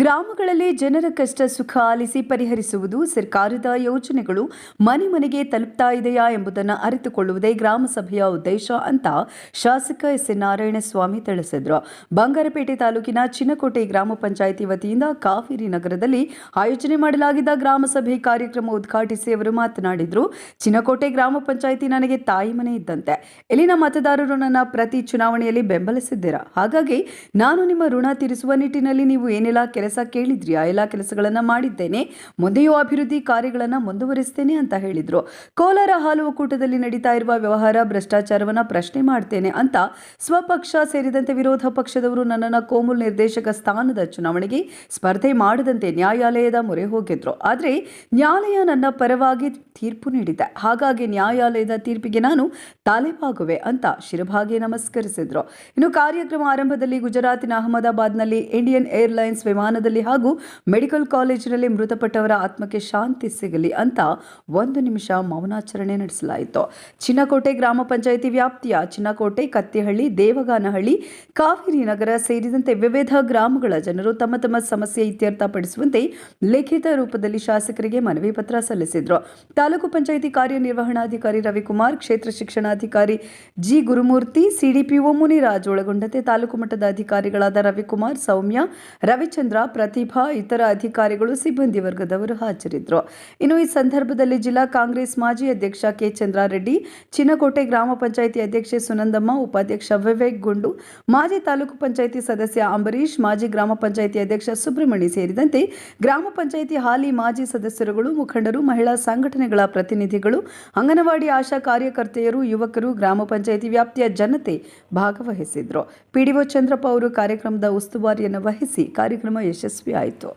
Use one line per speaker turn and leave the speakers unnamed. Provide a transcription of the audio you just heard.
ಗ್ರಾಮಗಳಲ್ಲಿ ಜನರ ಕಷ್ಟ ಸುಖ ಆಲಿಸಿ ಪರಿಹರಿಸುವುದು ಸರ್ಕಾರದ ಯೋಜನೆಗಳು ಮನೆ ಮನೆಗೆ ತಲುಪ್ತಾ ಇದೆಯಾ ಎಂಬುದನ್ನು ಅರಿತುಕೊಳ್ಳುವುದೇ ಗ್ರಾಮ ಸಭೆಯ ಉದ್ದೇಶ ಅಂತ ಶಾಸಕ ಎಸ್ ಎನ್ ನಾರಾಯಣಸ್ವಾಮಿ ತಿಳಿಸಿದರು. ಬಂಗಾರಪೇಟೆ ತಾಲೂಕಿನ ಚಿನ್ನಕೋಟೆ ಗ್ರಾಮ ಪಂಚಾಯಿತಿ ವತಿಯಿಂದ ಕಾವೇರಿ ನಗರದಲ್ಲಿ ಆಯೋಜನೆ ಮಾಡಲಾಗಿದ್ದ ಗ್ರಾಮ ಸಭೆ ಕಾರ್ಯಕ್ರಮ ಉದ್ಘಾಟಿಸಿ ಅವರು ಮಾತನಾಡಿದರು. ಚಿನ್ನಕೋಟೆ ಗ್ರಾಮ ಪಂಚಾಯಿತಿ ನನಗೆ ತಾಯಿ ಮನೆ ಇದ್ದಂತೆ. ಇಲ್ಲಿನ ಮತದಾರರು ನನ್ನ ಪ್ರತಿ ಚುನಾವಣೆಯಲ್ಲಿ ಬೆಂಬಲಿಸಿದ್ದೀರಾ? ಹಾಗಾಗಿ ನಾನು ನಿಮ್ಮ ಋಣ ತೀರಿಸುವ ನಿಟ್ಟಿನಲ್ಲಿ ನೀವು ಏನೆಲ್ಲ ಕೇಳಿದ್ರಿ ಆ ಎಲ್ಲ ಕೆಲಸಗಳನ್ನು ಮಾಡಿದ್ದೇನೆ. ಮುಂದೆಯೂ ಅಭಿವೃದ್ಧಿ ಕಾರ್ಯಗಳನ್ನು ಮುಂದುವರಿಸ್ತೇನೆ ಅಂತ ಹೇಳಿದ್ರು. ಕೋಲಾರ ಹಾಲು ಒಕ್ಕೂಟದಲ್ಲಿ ನಡೀತಾ ಇರುವ ವ್ಯವಹಾರ, ಭ್ರಷ್ಟಾಚಾರವನ್ನ ಪ್ರಶ್ನೆ ಮಾಡ್ತೇನೆ ಅಂತ ಸ್ವಪಕ್ಷ ಸೇರಿದಂತೆ ವಿರೋಧ ಪಕ್ಷದವರು ನನ್ನನ್ನು ಕೋಮುಲ್ ನಿರ್ದೇಶಕ ಸ್ಥಾನದ ಚುನಾವಣೆಗೆ ಸ್ಪರ್ಧೆ ಮಾಡದಂತೆ ನ್ಯಾಯಾಲಯದ ಮೊರೆ ಹೋಗಿದ್ರು. ಆದರೆ ನ್ಯಾಯಾಲಯ ನನ್ನ ಪರವಾಗಿ ತೀರ್ಪು ನೀಡಿದೆ. ಹಾಗಾಗಿ ನ್ಯಾಯಾಲಯದ ತೀರ್ಪಿಗೆ ನಾನು ತಲೆಬಾಗುವೆ ಅಂತ ಶಿರಭಾಗೆ ನಮಸ್ಕರಿಸಿದ್ರು. ಇನ್ನು ಕಾರ್ಯಕ್ರಮ ಆರಂಭದಲ್ಲಿ ಗುಜರಾತಿನ ಅಹಮದಾಬಾದ್ನಲ್ಲಿ ಇಂಡಿಯನ್ ಏರ್ಲೈನ್ಸ್ ವಿಮಾನದಲ್ಲಿ ಹಾಗೂ ಮೆಡಿಕಲ್ ಕಾಲೇಜಿನಲ್ಲಿ ಮೃತಪಟ್ಟವರ ಆತ್ಮಕ್ಕೆ ಶಾಂತಿ ಸಿಗಲಿ ಅಂತ ಒಂದು ನಿಮಿಷ ಮೌನಾಚರಣೆ ನಡೆಸಲಾಯಿತು. ಚಿನ್ನಕೋಟೆ ಗ್ರಾಮ ಪಂಚಾಯಿತಿ ವ್ಯಾಪ್ತಿಯ ಚಿನ್ನಕೋಟೆ, ಕತ್ತಿಹಳ್ಳಿ, ದೇವಗಾನಹಳ್ಳಿ, ಕಾವೇರಿ ನಗರ ಸೇರಿದಂತೆ ವಿವಿಧ ಗ್ರಾಮಗಳ ಜನರು ತಮ್ಮ ತಮ್ಮ ಸಮಸ್ಯೆ ಇತ್ಯರ್ಥಪಡಿಸುವಂತೆ ಲಿಖಿತ ರೂಪದಲ್ಲಿ ಶಾಸಕರಿಗೆ ಮನವಿ ಪತ್ರ ಸಲ್ಲಿಸಿದ್ರು. ತಾಲೂಕು ಪಂಚಾಯಿತಿ ಕಾರ್ಯನಿರ್ವಹಣಾಧಿಕಾರಿ ರವಿಕುಮಾರ್, ಕ್ಷೇತ್ರ ಶಿಕ್ಷಣಾಧಿಕಾರಿ ಜಿ ಗುರುಮೂರ್ತಿ ಸಿಡಿಪಿಒ ಮುನಿರಾಜ್, ಒಳಗೊಂಡಂತೆ ತಾಲೂಕು ಮಟ್ಟದ ಅಧಿಕಾರಿಗಳಾದ ರವಿಕುಮಾರ್, ಸೌಮ್ಯ, ರವಿಚಂದ್ರ, ಪ್ರತಿಭಾ, ಇತರ ಅಧಿಕಾರಿಗಳು, ಸಿಬ್ಬಂದಿ ವರ್ಗದವರು ಹಾಜರಿದ್ದರು. ಇನ್ನು ಈ ಸಂದರ್ಭದಲ್ಲಿ ಜಿಲ್ಲಾ ಕಾಂಗ್ರೆಸ್ ಮಾಜಿ ಅಧ್ಯಕ್ಷ ಕೆ ಚಂದ್ರಾರೆಡ್ಡಿ, ಚಿನ್ನಕೋಟೆ ಗ್ರಾಮ ಪಂಚಾಯಿತಿ ಅಧ್ಯಕ್ಷೆ ಸುನಂದಮ್ಮ, ಉಪಾಧ್ಯಕ್ಷ ವಿವೇಕ್ ಗುಂಡು, ಮಾಜಿ ತಾಲೂಕು ಪಂಚಾಯಿತಿ ಸದಸ್ಯ ಅಂಬರೀಶ್ ಮಾಜಿ ಗ್ರಾಮ ಪಂಚಾಯಿತಿ ಅಧ್ಯಕ್ಷ ಸುಬ್ರಹ್ಮಣಿ ಸೇರಿದಂತೆ ಗ್ರಾಮ ಪಂಚಾಯಿತಿ ಹಾಲಿ ಮಾಜಿ ಸದಸ್ಯರುಗಳು, ಮುಖಂಡರು, ಮಹಿಳಾ ಸಂಘಟನೆಗಳ ಪ್ರತಿನಿಧಿಗಳು, ಅಂಗನವಾಡಿ ಆಶಾ ಕಾರ್ಯಕರ್ತೆಯರು, ಯುವಕರು, ಗ್ರಾಮ ಪಂಚಾಯಿತಿ ವ್ಯಾಪ್ತಿಯ ಜನತೆ ಭಾಗವಹಿಸಿದ್ರು. ಪಿಡಿಒ ಚಂದ್ರಪ್ಪ ಅವರು ಕಾರ್ಯಕ್ರಮದ ಉಸ್ತುವಾರಿಯನ್ನು ವಹಿಸಿ ಕಾರ್ಯಕ್ರಮ ಯಶಸ್ವಿ ಆಯಿತು